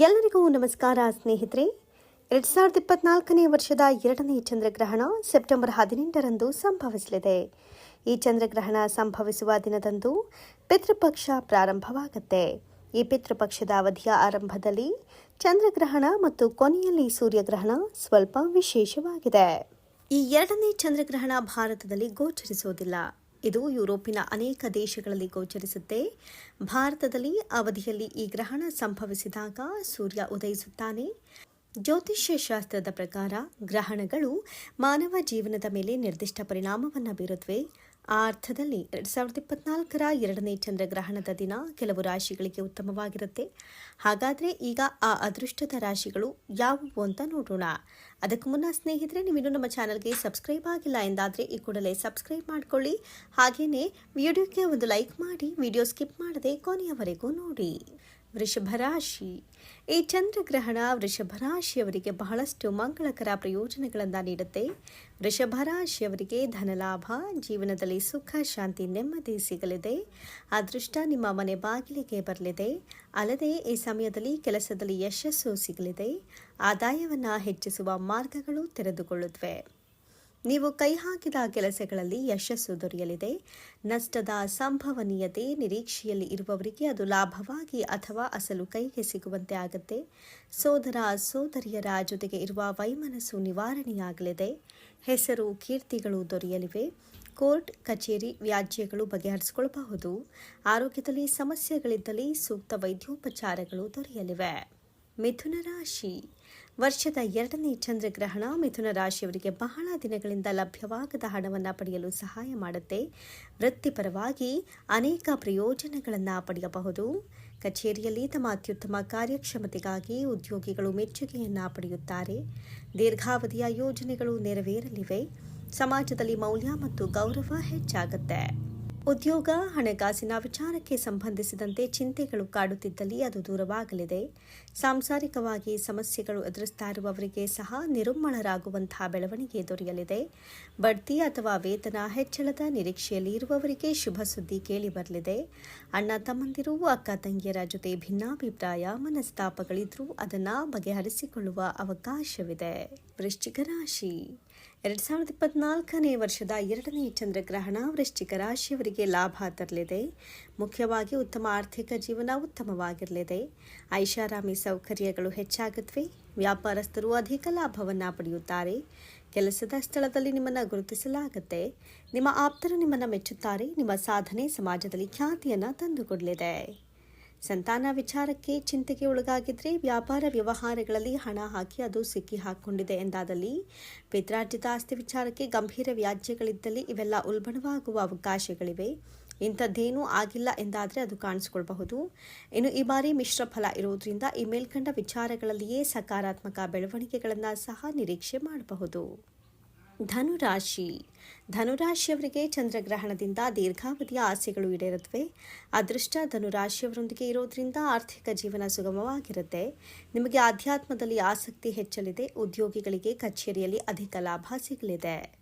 ಎಲ್ಲರಿಗೂ ನಮಸ್ಕಾರ ಸ್ನೇಹಿತರೆ. ಎರಡ್ ಸಾವಿರದ ಇಪ್ಪತ್ನಾಲ್ಕನೇ ವರ್ಷದ ಎರಡನೇ ಚಂದ್ರಗ್ರಹಣ ಸೆಪ್ಟೆಂಬರ್ ಹದಿನೆಂಟರಂದು ಸಂಭವಿಸಲಿದೆ. ಈ ಚಂದ್ರಗ್ರಹಣ ಸಂಭವಿಸುವ ದಿನದಂದು ಪಿತೃಪಕ್ಷ ಪ್ರಾರಂಭವಾಗುತ್ತೆ. ಈ ಪಿತೃಪಕ್ಷದ ಅವಧಿಯ ಆರಂಭದಲ್ಲಿ ಚಂದ್ರಗ್ರಹಣ ಮತ್ತು ಕೊನೆಯಲ್ಲಿ ಸೂರ್ಯಗ್ರಹಣ ಸ್ವಲ್ಪ ವಿಶೇಷವಾಗಿದೆ. ಈ ಎರಡನೇ ಚಂದ್ರಗ್ರಹಣ ಭಾರತದಲ್ಲಿ ಗೋಚರಿಸುವುದಿಲ್ಲ. ಇದು ಯುರೋಪಿನ ಅನೇಕ ದೇಶಗಳಲ್ಲಿ ಗೋಚರಿಸುತ್ತೆ. ಭಾರತದಲ್ಲಿ ಅವಧಿಯಲ್ಲಿ ಈ ಗ್ರಹಣ ಸಂಭವಿಸಿದಾಗ ಸೂರ್ಯ ಉದಯಿಸುತ್ತಾನೆ. ಜ್ಯೋತಿಷ್ಯ ಶಾಸ್ತ್ರದ ಪ್ರಕಾರ ಗ್ರಹಣಗಳು ಮಾನವ ಜೀವನದ ಮೇಲೆ ನಿರ್ದಿಷ್ಟ ಪರಿಣಾಮವನ್ನು ಬೀರುತ್ತವೆ ಆ ಅರ್ಥದಲ್ಲಿ ಎರಡ್ ಸಾವಿರದ ಇಪ್ಪತ್ನಾಲ್ಕರ ಎರಡನೇ ಚಂದ್ರಗ್ರಹಣದ ದಿನ ಕೆಲವು ರಾಶಿಗಳಿಗೆ ಉತ್ತಮವಾಗಿರುತ್ತೆ. ಹಾಗಾದರೆ ಈಗ ಆ ಅದೃಷ್ಟದ ರಾಶಿಗಳು ಯಾವುವು ಅಂತ ನೋಡೋಣ. ಅದಕ್ಕೂ ಮುನ್ನ ಸ್ನೇಹಿತರೆ ನೀವು ಇನ್ನೂ ನಮ್ಮ ಚಾನಲ್ಗೆ ಸಬ್ಸ್ಕ್ರೈಬ್ ಆಗಿಲ್ಲ ಎಂದಾದರೆ ಈ ಕೂಡಲೇ ಸಬ್ಸ್ಕ್ರೈಬ್ ಮಾಡ್ಕೊಳ್ಳಿ. ಹಾಗೆಯೇ ವಿಡಿಯೋಕ್ಕೆ ಒಂದು ಲೈಕ್ ಮಾಡಿ, ವಿಡಿಯೋ ಸ್ಕಿಪ್ ಮಾಡದೆ ಕೊನೆಯವರೆಗೂ ನೋಡಿ. ವೃಷಭ ರಾಶಿ ಈ ಚಂದ್ರಗ್ರಹಣ ವೃಷಭ ರಾಶಿಯವರಿಗೆ ಬಹಳಷ್ಟು ಮಂಗಳಕರ ಪ್ರಯೋಜನಗಳನ್ನು ನೀಡುತ್ತೆ. ವೃಷಭ ರಾಶಿಯವರಿಗೆ ಧನಲಾಭ, ಜೀವನದಲ್ಲಿ ಸುಖ, ಶಾಂತಿ, ನೆಮ್ಮದಿ ಸಿಗಲಿದೆ. ಅದೃಷ್ಟ ನಿಮ್ಮ ಮನೆ ಬಾಗಿಲಿಗೆ ಬರಲಿದೆ. ಅಲ್ಲದೆ ಈ ಸಮಯದಲ್ಲಿ ಕೆಲಸದಲ್ಲಿ ಯಶಸ್ಸು ಸಿಗಲಿದೆ. ಆದಾಯವನ್ನು ಹೆಚ್ಚಿಸುವ ಮಾರ್ಗಗಳು ತೆರೆದುಕೊಳ್ಳುತ್ತವೆ. ನೀವು ಕೈ ಹಾಕಿದ ಕೆಲಸಗಳಲ್ಲಿ ಯಶಸ್ಸು ದೊರೆಯಲಿದೆ. ನಷ್ಟದ ಸಂಭವನೀಯತೆ ನಿರೀಕ್ಷೆಯಲ್ಲಿ ಇರುವವರಿಗೆ ಅದು ಲಾಭವಾಗಿ ಅಥವಾ ಅಸಲು ಕೈಗೆ ಸಿಗುವಂತೆ ಆಗುತ್ತೆ. ಸೋದರ ಸೋದರಿಯರ ಜೊತೆಗೆ ಇರುವ ವೈಮನಸ್ಸು ನಿವಾರಣೆಯಾಗಲಿದೆ. ಹೆಸರು ಕೀರ್ತಿಗಳು ದೊರೆಯಲಿವೆ. ಕೋರ್ಟ್, ಕಚೇರಿ ವ್ಯಾಜ್ಯಗಳು ಬಗೆಹರಿಸಿಕೊಳ್ಳಬಹುದು. ಆರೋಗ್ಯದಲ್ಲಿ ಸಮಸ್ಯೆಗಳಿದ್ದಲ್ಲಿ ಸೂಕ್ತ ವೈದ್ಯೋಪಚಾರಗಳು ದೊರೆಯಲಿವೆ. ಮಿಥುನ ರಾಶಿ. ವರ್ಷದ ಎರಡನೇ ಚಂದ್ರಗ್ರಹಣ ಮಿಥುನ ರಾಶಿಯವರಿಗೆ ಬಹಳ ದಿನಗಳಿಂದ ಲಭ್ಯವಾಗದ ಹಣವನ್ನು ಪಡೆಯಲು ಸಹಾಯ ಮಾಡುತ್ತೆ. ವೃತ್ತಿಪರವಾಗಿ ಅನೇಕ ಪ್ರಯೋಜನಗಳನ್ನು ಪಡೆಯಬಹುದು. ಕಚೇರಿಯಲ್ಲಿ ತಮ್ಮ ಅತ್ಯುತ್ತಮ ಕಾರ್ಯಕ್ಷಮತೆಗಾಗಿ ಉದ್ಯೋಗಿಗಳು ಮೆಚ್ಚುಗೆಯನ್ನು ಪಡೆಯುತ್ತಾರೆ. ದೀರ್ಘಾವಧಿಯ ಯೋಜನೆಗಳು ನೆರವೇರಲಿವೆ. ಸಮಾಜದಲ್ಲಿ ಮೌಲ್ಯ ಮತ್ತು ಗೌರವ ಹೆಚ್ಚಾಗುತ್ತೆ. ಉದ್ಯೋಗ, ಹಣಕಾಸಿನ ವಿಚಾರಕ್ಕೆ ಸಂಬಂಧಿಸಿದಂತೆ ಚಿಂತೆಗಳು ಕಾಡುತ್ತಿದ್ದಲ್ಲಿ ಅದು ದೂರವಾಗಲಿದೆ. ಸಾಂಸಾರಿಕವಾಗಿ ಸಮಸ್ಯೆಗಳು ಎದುರಿಸ್ತಾ ಇರುವವರಿಗೆ ಸಹ ನಿರುಮ್ಮಳರಾಗುವಂತಹ ಬೆಳವಣಿಗೆ ದೊರೆಯಲಿದೆ. ಬಡ್ತಿ ಅಥವಾ ವೇತನ ಹೆಚ್ಚಳದ ನಿರೀಕ್ಷೆಯಲ್ಲಿ ಇರುವವರಿಗೆ ಶುಭ ಸುದ್ದಿ ಕೇಳಿ ಬರಲಿದೆ ಅಣ್ಣ ತಮ್ಮಂದಿರು, ಅಕ್ಕ ತಂಗಿಯರ ಜೊತೆ ಭಿನ್ನಾಭಿಪ್ರಾಯ, ಮನಸ್ತಾಪಗಳಿದ್ರೂ ಅದನ್ನು ಬಗೆಹರಿಸಿಕೊಳ್ಳುವ ಅವಕಾಶವಿದೆ. ವೃಶ್ಚಿಕ ರಾಶಿ. ಎರಡು ಸಾವಿರದ ಇಪ್ಪತ್ನಾಲ್ಕನೇ ವರ್ಷದ ಎರಡನೇ ಚಂದ್ರಗ್ರಹಣ ವೃಶ್ಚಿಕ ರಾಶಿಯವರಿಗೆ ಲಾಭ ತರಲಿದೆ. ಮುಖ್ಯವಾಗಿ ಉತ್ತಮ ಆರ್ಥಿಕ ಜೀವನ ಉತ್ತಮವಾಗಿರಲಿದೆ. ಐಷಾರಾಮಿ ಸೌಕರ್ಯಗಳು ಹೆಚ್ಚಾಗುತ್ತವೆ. ವ್ಯಾಪಾರಸ್ಥರು ಅಧಿಕ ಲಾಭವನ್ನು ಪಡೆಯುತ್ತಾರೆ. ಕೆಲಸದ ಸ್ಥಳದಲ್ಲಿ ನಿಮ್ಮನ್ನು ಗುರುತಿಸಲಾಗುತ್ತೆ. ನಿಮ್ಮ ಆಪ್ತರು ನಿಮ್ಮನ್ನು ಮೆಚ್ಚುತ್ತಾರೆ. ನಿಮ್ಮ ಸಾಧನೆ ಸಮಾಜದಲ್ಲಿ ಖ್ಯಾತಿಯನ್ನು ತಂದುಕೊಡಲಿದೆ. ಸಂತಾನ ವಿಚಾರಕ್ಕೆ ಚಿಂತೆಗೆ ಒಳಗಾಗಿದ್ರೆ ವ್ಯಾಪಾರ ವ್ಯವಹಾರಗಳಲ್ಲಿ ಹಣ ಹಾಕಿ ಅದು ಸಿಕ್ಕಿ ಹಾಕಿಕೊಂಡಿದೆ ಎಂದಾದಲ್ಲಿ ಪಿತ್ರಾರ್ಜಿತ ಆಸ್ತಿ ವಿಚಾರಕ್ಕೆ ಗಂಭೀರ ವ್ಯಾಜ್ಯಗಳಿದ್ದಲ್ಲಿ ಇವೆಲ್ಲ ಉಲ್ಬಣವಾಗುವ ಅವಕಾಶಗಳಿವೆ. ಇಂಥದ್ದೇನೂ ಆಗಿಲ್ಲ ಎಂದಾದರೆ ಅದು ಕಾಣಿಸಿಕೊಳ್ಳಬಹುದು ಇನ್ನು ಈ ಬಾರಿ ಮಿಶ್ರ ಫಲ ಇರುವುದರಿಂದ ಈ ಮೇಲ್ಕಂಡ ವಿಚಾರಗಳಲ್ಲಿಯೇ ಸಕಾರಾತ್ಮಕ ಬೆಳವಣಿಗೆಗಳನ್ನು ಸಹ ನಿರೀಕ್ಷೆ ಮಾಡಬಹುದು. ಧನುರಾಶಿ. ಧನುರಾಶಿಯವರಿಗೆ ಚಂದ್ರಗ್ರಹಣದಿಂದ ದೀರ್ಘಾವಧಿಯ ಆಸೆಗಳು ಈಡೇರುತ್ತವೆ. ಅದೃಷ್ಟ ಧನುರಾಶಿಯವರೊಂದಿಗೆ ಇರೋದ್ರಿಂದ ಆರ್ಥಿಕ ಜೀವನ ಸುಗಮವಾಗಿರುತ್ತೆ. ನಿಮಗೆ ಆಧ್ಯಾತ್ಮದಲ್ಲಿ ಆಸಕ್ತಿ ಹೆಚ್ಚಲಿದೆ. ಉದ್ಯೋಗಿಗಳಿಗೆ ಕಚೇರಿಯಲ್ಲಿ ಅಧಿಕ ಲಾಭ ಸಿಗಲಿದೆ.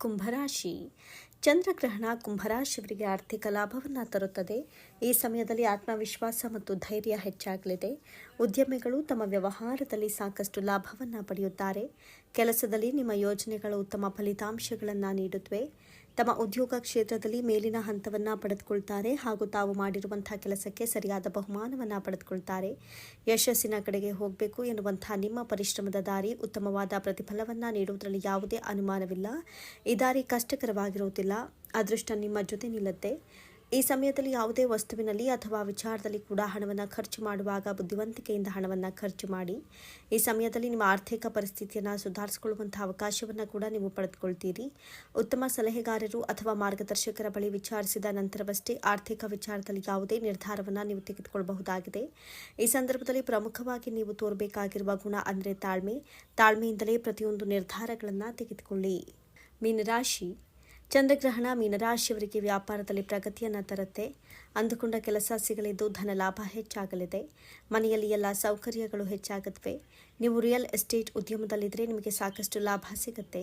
ಕುಂಭರಾಶಿ. ಚಂದ್ರಗ್ರಹಣ ಕುಂಭರಾಶಿಯವರಿಗೆ ಆರ್ಥಿಕ ಲಾಭವನ್ನು ತರುತ್ತದೆ. ಈ ಸಮಯದಲ್ಲಿ ಆತ್ಮವಿಶ್ವಾಸ ಮತ್ತು ಧೈರ್ಯ ಹೆಚ್ಚಾಗಲಿದೆ. ಉದ್ಯಮಿಗಳು ತಮ್ಮ ವ್ಯವಹಾರದಲ್ಲಿ ಸಾಕಷ್ಟು ಲಾಭವನ್ನು ಪಡೆಯುತ್ತಾರೆ. ಕೆಲಸದಲ್ಲಿ ನಿಮ್ಮ ಯೋಜನೆಗಳು ಉತ್ತಮ ಫಲಿತಾಂಶಗಳನ್ನು ನೀಡುತ್ತವೆ ತಮ್ಮ ಉದ್ಯೋಗ ಕ್ಷೇತ್ರದಲ್ಲಿ ಮೇಲಿನ ಹಂತವನ್ನು ಪಡೆದುಕೊಳ್ತಾರೆ ಹಾಗೂ ತಾವು ಮಾಡಿರುವಂತಹ ಕೆಲಸಕ್ಕೆ ಸರಿಯಾದ ಬಹುಮಾನವನ್ನು ಪಡೆದುಕೊಳ್ತಾರೆ. ಯಶಸ್ಸಿನ ಕಡೆಗೆ ಹೋಗಬೇಕು ಎನ್ನುವಂತಹ ನಿಮ್ಮ ಪರಿಶ್ರಮದ ದಾರಿ ಉತ್ತಮವಾದ ಪ್ರತಿಫಲವನ್ನು ನೀಡುವುದರಲ್ಲಿ ಯಾವುದೇ ಅನುಮಾನವಿಲ್ಲ. ಈ ದಾರಿ ಕಷ್ಟಕರವಾಗಿರುವುದಿಲ್ಲ. ಅದೃಷ್ಟ ನಿಮ್ಮ ಜೊತೆ ನಿಲ್ಲುತ್ತೆ. ಈ ಸಮಯದಲ್ಲಿ ಯಾವುದೇ ವಸ್ತುವಿನಲ್ಲಿ ಅಥವಾ ವಿಚಾರದಲ್ಲಿ ಕೂಡ ಹಣವನ್ನು ಖರ್ಚು ಮಾಡುವಾಗ ಬುದ್ಧಿವಂತಿಕೆಯಿಂದ ಹಣವನ್ನು ಖರ್ಚು ಮಾಡಿ, ಈ ಸಮಯದಲ್ಲಿ ನಿಮ್ಮ ಆರ್ಥಿಕ ಪರಿಸ್ಥಿತಿಯನ್ನು ಸುಧಾರಿಸಿಕೊಳ್ಳುವಂತಹ ಅವಕಾಶವನ್ನು ಕೂಡ ನೀವು ಪಡೆದುಕೊಳ್ತೀರಿ. ಉತ್ತಮ ಸಲಹೆಗಾರರು ಅಥವಾ ಮಾರ್ಗದರ್ಶಕರ ಬಳಿ ವಿಚಾರಿಸಿದ ನಂತರವಷ್ಟೇ ಆರ್ಥಿಕ ವಿಚಾರದಲ್ಲಿ ಯಾವುದೇ ನಿರ್ಧಾರವನ್ನು ನೀವು ತೆಗೆದುಕೊಳ್ಳಬಹುದಾಗಿದೆ ಈ ಸಂದರ್ಭದಲ್ಲಿ ಪ್ರಮುಖವಾಗಿ ನೀವು ತೋರಬೇಕಾಗಿರುವ ಗುಣ ಅಂದರೆ ತಾಳ್ಮೆ. ತಾಳ್ಮೆಯಿಂದಲೇ ಪ್ರತಿಯೊಂದು ನಿರ್ಧಾರಗಳನ್ನು ತೆಗೆದುಕೊಳ್ಳಿ. ಮೀನರಾಶಿ ಚಂದ್ರಗ್ರಹಣ ಮೀನರಾಶಿಯವರಿಗೆ ವ್ಯಾಪಾರದಲ್ಲಿ ಪ್ರಗತಿಯನ್ನು ತರುತ್ತೆ. ಅಂದುಕೊಂಡ ಕೆಲಸ ಸಿಗಲಿದ್ದು ಧನ ಲಾಭ ಹೆಚ್ಚಾಗಲಿದೆ. ಮನೆಯಲ್ಲಿ ಎಲ್ಲ ಸೌಕರ್ಯಗಳು ಹೆಚ್ಚಾಗುತ್ತವೆ ನೀವು ರಿಯಲ್ ಎಸ್ಟೇಟ್ ಉದ್ಯಮದಲ್ಲಿದ್ದರೆ ನಿಮಗೆ ಸಾಕಷ್ಟು ಲಾಭ ಸಿಗುತ್ತೆ.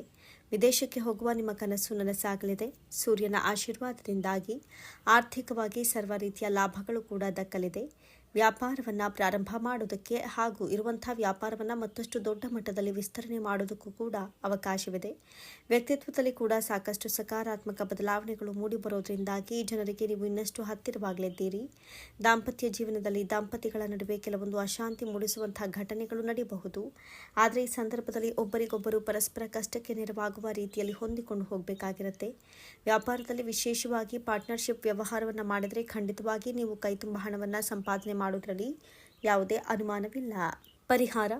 ವಿದೇಶಕ್ಕೆ ಹೋಗುವ ನಿಮ್ಮ ಕನಸು ನನಸಾಗಲಿದೆ. ಸೂರ್ಯನ ಆಶೀರ್ವಾದದಿಂದಾಗಿ ಆರ್ಥಿಕವಾಗಿ ಸರ್ವ ರೀತಿಯ ಲಾಭಗಳು ಕೂಡ ದಕ್ಕಲಿದೆ. ವ್ಯಾಪಾರವನ್ನು ಪ್ರಾರಂಭ ಮಾಡೋದಕ್ಕೆ ಹಾಗೂ ಇರುವಂಥ ವ್ಯಾಪಾರವನ್ನು ಮತ್ತಷ್ಟು ದೊಡ್ಡ ಮಟ್ಟದಲ್ಲಿ ವಿಸ್ತರಣೆ ಮಾಡೋದಕ್ಕೂ ಕೂಡ ಅವಕಾಶವಿದೆ. ವ್ಯಕ್ತಿತ್ವದಲ್ಲಿ ಕೂಡ ಸಾಕಷ್ಟು ಸಕಾರಾತ್ಮಕ ಬದಲಾವಣೆಗಳು ಮೂಡಿಬರೋದ್ರಿಂದಾಗಿ ಜನರಿಗೆ ನೀವು ಇನ್ನಷ್ಟು ಹತ್ತಿರವಾಗಲಿದ್ದೀರಿ. ದಾಂಪತ್ಯ ಜೀವನದಲ್ಲಿ ದಂಪತಿಗಳ ನಡುವೆ ಕೆಲವೊಂದು ಅಶಾಂತಿ ಮೂಡಿಸುವಂತಹ ಘಟನೆಗಳು ನಡೆಯಬಹುದು ಆದರೆ ಈ ಸಂದರ್ಭದಲ್ಲಿ ಒಬ್ಬರಿಗೊಬ್ಬರು ಪರಸ್ಪರ ಕಷ್ಟಕ್ಕೆ ನೆರವಾಗುವ ರೀತಿಯಲ್ಲಿ ಹೊಂದಿಕೊಂಡು ಹೋಗಬೇಕಾಗಿರುತ್ತೆ. ವ್ಯಾಪಾರದಲ್ಲಿ ವಿಶೇಷವಾಗಿ ಪಾರ್ಟ್ನರ್ಶಿಪ್ ವ್ಯವಹಾರವನ್ನು ಮಾಡಿದರೆ ಖಂಡಿತವಾಗಿ ನೀವು ಕೈತುಂಬ ಹಣವನ್ನು ಸಂಪಾದನೆ ಮಾಡೋದ್ರಲ್ಲಿ ಯಾವುದೇ ಅನುಮಾನವಿಲ್ಲ. ಪರಿಹಾರ?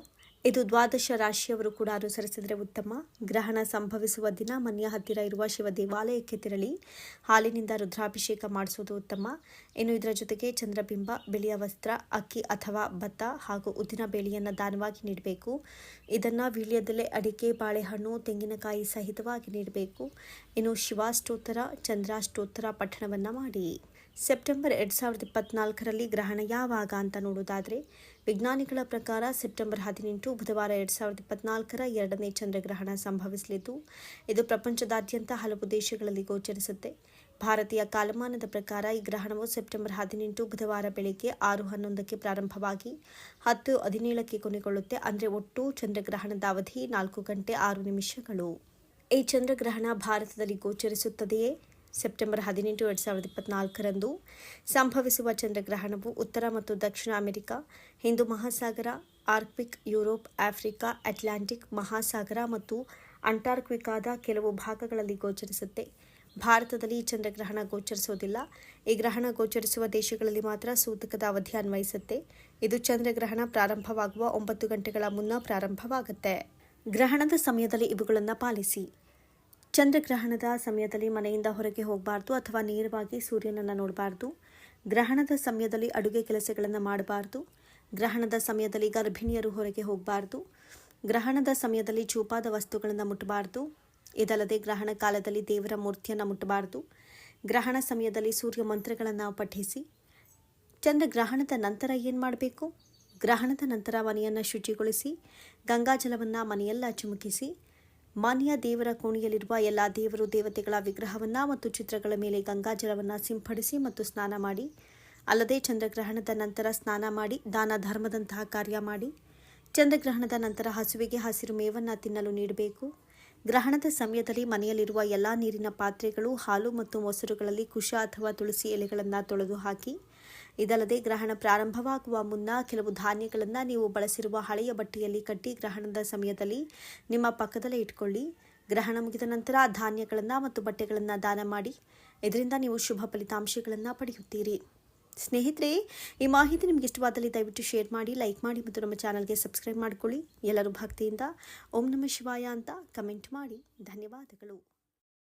ಇದು ದ್ವಾದಶ ರಾಶಿಯವರು ಕೂಡ ಅನುಸರಿಸಿದರೆ ಉತ್ತಮ. ಗ್ರಹಣ ಸಂಭವಿಸುವ ದಿನ ಮನೆಯ ಹತ್ತಿರ ಇರುವ ಶಿವ ದೇವಾಲಯಕ್ಕೆ ತೆರಳಿ ಹಾಲಿನಿಂದ ರುದ್ರಾಭಿಷೇಕ ಮಾಡಿಸುವುದು ಉತ್ತಮ. ಇನ್ನು ಇದರ ಜೊತೆಗೆ ಚಂದ್ರಬಿಂಬ, ಬಿಳಿಯ ವಸ್ತ್ರ, ಅಕ್ಕಿ ಅಥವಾ ಭತ್ತ ಹಾಗೂ ಉದ್ದಿನ ಬೇಳೆಯನ್ನು ದಾನವಾಗಿ ನೀಡಬೇಕು. ಇದನ್ನು ವೀಳ್ಯದಲ್ಲೇ ಅಡಿಕೆ, ಬಾಳೆಹಣ್ಣು, ತೆಂಗಿನಕಾಯಿ ಸಹಿತವಾಗಿ ನೀಡಬೇಕು. ಇನ್ನು ಶಿವಾಷ್ಟೋತ್ತರ ಚಂದ್ರಾಷ್ಟೋತ್ತರ ಪಠಣವನ್ನು ಮಾಡಿ. ಸೆಪ್ಟೆಂಬರ್ ಎರಡು ಸಾವಿರದ ಇಪ್ಪತ್ನಾಲ್ಕರಲ್ಲಿ ಗ್ರಹಣ ಯಾವಾಗ ಅಂತ ನೋಡೋದಾದರೆ, ವಿಜ್ಞಾನಿಗಳ ಪ್ರಕಾರ ಸೆಪ್ಟೆಂಬರ್ ಹದಿನೆಂಟು, ಬುಧವಾರ ಎರಡು ಸಾವಿರದ ಇಪ್ಪತ್ನಾಲ್ಕರ ಎರಡನೇ ಚಂದ್ರಗ್ರಹಣ ಸಂಭವಿಸಲಿದ್ದು, ಇದು ಪ್ರಪಂಚದಾದ್ಯಂತ ಹಲವು ದೇಶಗಳಲ್ಲಿ ಗೋಚರಿಸುತ್ತೆ. ಭಾರತೀಯ ಕಾಲಮಾನದ ಪ್ರಕಾರ ಈ ಗ್ರಹಣವು ಸೆಪ್ಟೆಂಬರ್ ಹದಿನೆಂಟು, ಬುಧವಾರ ಬೆಳಗ್ಗೆ ಆರು ಹನ್ನೊಂದಕ್ಕೆ ಪ್ರಾರಂಭವಾಗಿ ಹತ್ತು ಹದಿನೇಳಕ್ಕೆ ಕೊನೆಗೊಳ್ಳುತ್ತೆ. ಅಂದರೆ ಒಟ್ಟು ಚಂದ್ರಗ್ರಹಣದ ಅವಧಿ ನಾಲ್ಕು ಗಂಟೆ ಆರು ನಿಮಿಷಗಳು. ಈ ಚಂದ್ರಗ್ರಹಣ ಭಾರತದಲ್ಲಿ ಗೋಚರಿಸುತ್ತದೆಯೇ? ಸೆಪ್ಟೆಂಬರ್ ಹದಿನೆಂಟು ಎರಡು ಸಾವಿರದ ಇಪ್ಪತ್ನಾಲ್ಕರಂದು ಸಂಭವಿಸುವ ಚಂದ್ರಗ್ರಹಣವು ಉತ್ತರ ಮತ್ತು ದಕ್ಷಿಣ ಅಮೆರಿಕ, ಹಿಂದೂ ಮಹಾಸಾಗರ, ಆರ್ಕ್ಟಿಕ್, ಯುರೋಪ್, ಆಫ್ರಿಕಾ, ಅಟ್ಲಾಂಟಿಕ್ ಮಹಾಸಾಗರ ಮತ್ತು ಅಂಟಾರ್ಕ್ಟಿಕಾದ ಕೆಲವು ಭಾಗಗಳಲ್ಲಿ ಗೋಚರಿಸುತ್ತೆ. ಭಾರತದಲ್ಲಿ ಈ ಚಂದ್ರಗ್ರಹಣ ಗೋಚರಿಸುವುದಿಲ್ಲ. ಈ ಗ್ರಹಣ ಗೋಚರಿಸುವ ದೇಶಗಳಲ್ಲಿ ಮಾತ್ರ ಸೂತಕದ ಅವಧಿ ಅನ್ವಯಿಸುತ್ತೆ. ಇದು ಚಂದ್ರಗ್ರಹಣ ಪ್ರಾರಂಭವಾಗುವ ಒಂಬತ್ತು ಗಂಟೆಗಳ ಮುನ್ನ ಪ್ರಾರಂಭವಾಗುತ್ತೆ. ಗ್ರಹಣದ ಸಮಯದಲ್ಲಿ ಇವುಗಳನ್ನು ಪಾಲಿಸಿ. ಚಂದ್ರಗ್ರಹಣದ ಸಮಯದಲ್ಲಿ ಮನೆಯಿಂದ ಹೊರಗೆ ಹೋಗಬಾರ್ದು ಅಥವಾ ನೇರವಾಗಿ ಸೂರ್ಯನನ್ನು ನೋಡಬಾರ್ದು. ಗ್ರಹಣದ ಸಮಯದಲ್ಲಿ ಅಡುಗೆ ಕೆಲಸಗಳನ್ನು ಮಾಡಬಾರ್ದು. ಗ್ರಹಣದ ಸಮಯದಲ್ಲಿ ಗರ್ಭಿಣಿಯರು ಹೊರಗೆ ಹೋಗಬಾರ್ದು. ಗ್ರಹಣದ ಸಮಯದಲ್ಲಿ ಚೂಪಾದ ವಸ್ತುಗಳನ್ನು ಮುಟ್ಟಬಾರ್ದು ಇದಲ್ಲದೆ ಗ್ರಹಣ ಕಾಲದಲ್ಲಿ ದೇವರ ಮೂರ್ತಿಯನ್ನು ಮುಟ್ಟಬಾರ್ದು ಗ್ರಹಣ ಸಮಯದಲ್ಲಿ ಸೂರ್ಯ ಮಂತ್ರಗಳನ್ನು ಪಠಿಸಿ. ಚಂದ್ರಗ್ರಹಣದ ನಂತರ ಏನು ಮಾಡಬೇಕು? ಗ್ರಹಣದ ನಂತರ ಮನೆಯನ್ನು ಶುಚಿಗೊಳಿಸಿ. ಗಂಗಾಜಲವನ್ನು ಮನೆಯೆಲ್ಲ ಚುಮುಕಿಸಿ. ಮಾನ್ಯ ದೇವರ ಕೋಣೆಯಲ್ಲಿರುವ ಎಲ್ಲ ದೇವರು ದೇವತೆಗಳ ವಿಗ್ರಹವನ್ನು ಮತ್ತು ಚಿತ್ರಗಳ ಮೇಲೆ ಗಂಗಾಜಲವನ್ನು ಸಿಂಪಡಿಸಿ ಮತ್ತು ಸ್ನಾನ ಮಾಡಿ, ಅಲ್ಲದೆ ಚಂದ್ರಗ್ರಹಣದ ನಂತರ ಸ್ನಾನ ಮಾಡಿ, ದಾನ ಧರ್ಮದಂತಹ ಕಾರ್ಯ ಮಾಡಿ, ಚಂದ್ರಗ್ರಹಣದ ನಂತರ ಹಸುವಿಗೆ ಹಸಿರು ಮೇವನ್ನು ತಿನ್ನಲು ನೀಡಬೇಕು. ಗ್ರಹಣದ ಸಮಯದಲ್ಲಿ ಮನೆಯಲ್ಲಿರುವ ಎಲ್ಲ ನೀರಿನ ಪಾತ್ರೆಗಳು ಹಾಲು ಮತ್ತು ಮೊಸರುಗಳಲ್ಲಿ ಕುಶ ಅಥವಾ ತುಳಸಿ ಎಲೆಗಳನ್ನು ತೊಳೆದು ಹಾಕಿ ಇದಲ್ಲದೆ ಗ್ರಹಣ ಪ್ರಾರಂಭವಾಗುವ ಮುನ್ನ ಕೆಲವು ಧಾನ್ಯಗಳನ್ನು ನೀವು ಬಳಸಿರುವ ಹಳೆಯ ಬಟ್ಟೆಯಲ್ಲಿ ಕಟ್ಟಿ ಗ್ರಹಣದ ಸಮಯದಲ್ಲಿ ನಿಮ್ಮ ಪಕ್ಕದಲ್ಲೇ ಇಟ್ಕೊಳ್ಳಿ. ಗ್ರಹಣ ಮುಗಿದ ನಂತರ ಧಾನ್ಯಗಳನ್ನು ಮತ್ತು ಬಟ್ಟೆಗಳನ್ನು ದಾನ ಮಾಡಿ. ಇದರಿಂದ ನೀವು ಶುಭ ಫಲಿತಾಂಶಗಳನ್ನು ಪಡೆಯುತ್ತೀರಿ. ಸ್ನೇಹಿತರೆ, ಈ ಮಾಹಿತಿ ನಿಮಗೆ ಇಷ್ಟವಾದಲ್ಲಿ ದಯವಿಟ್ಟು ಶೇರ್ ಮಾಡಿ, ಲೈಕ್ ಮಾಡಿ ಮತ್ತು ನಮ್ಮ ಚಾನಲ್ಗೆ ಸಬ್ಸ್ಕ್ರೈಬ್ ಮಾಡಿಕೊಳ್ಳಿ. ಎಲ್ಲರೂ ಭಕ್ತಿಯಿಂದ ಓಂ ನಮ ಶಿವಾಯ ಅಂತ ಕಮೆಂಟ್ ಮಾಡಿ. ಧನ್ಯವಾದಗಳು.